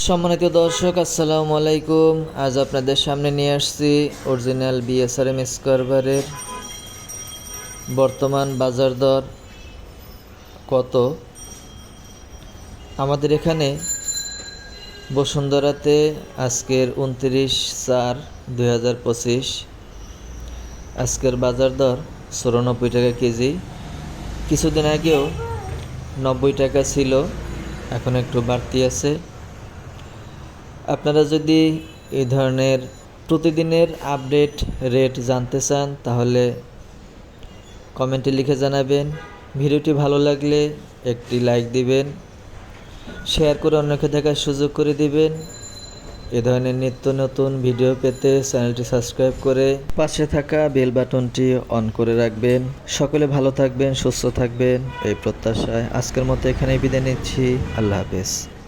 সম্মানিত দর্শক, আসসালামু আলাইকুম। আজ আপনাদের সামনে নিয়ে আসছি অরিজিনাল বিএসআরএম স্কোয়ারবারের বর্তমান বাজার দর কত? আমাদের এখানে বসুন্ধরাতে আজকের উনত্রিশ চার দুই আজকের বাজার দর চুরানব্বই টাকা কেজি। কিছুদিন আগেও নব্বই টাকা ছিল, এখন একটু বাড়তি আছে। আপনারা যদি এই ধরনের প্রতিদিনের আপডেট রেট জানতে চান, তাহলে কমেন্টে লিখে জানাবেন। ভিডিওটি ভালো লাগলে একটি লাইক দিবেন, শেয়ার করে অন্যকে দেখার সুযোগ করে দিবেন। এ ধরনের নিত্য নতুন ভিডিও পেতে চ্যানেলটি সাবস্ক্রাইব করে পাশে থাকা বেল বাটনটি অন করে রাখবেন। সকলে ভালো থাকবেন, সুস্থ থাকবেন, এই প্রত্যাশায় আজকের মতো এখানেই বিদায় নিচ্ছি। আল্লাহ হাফেজ।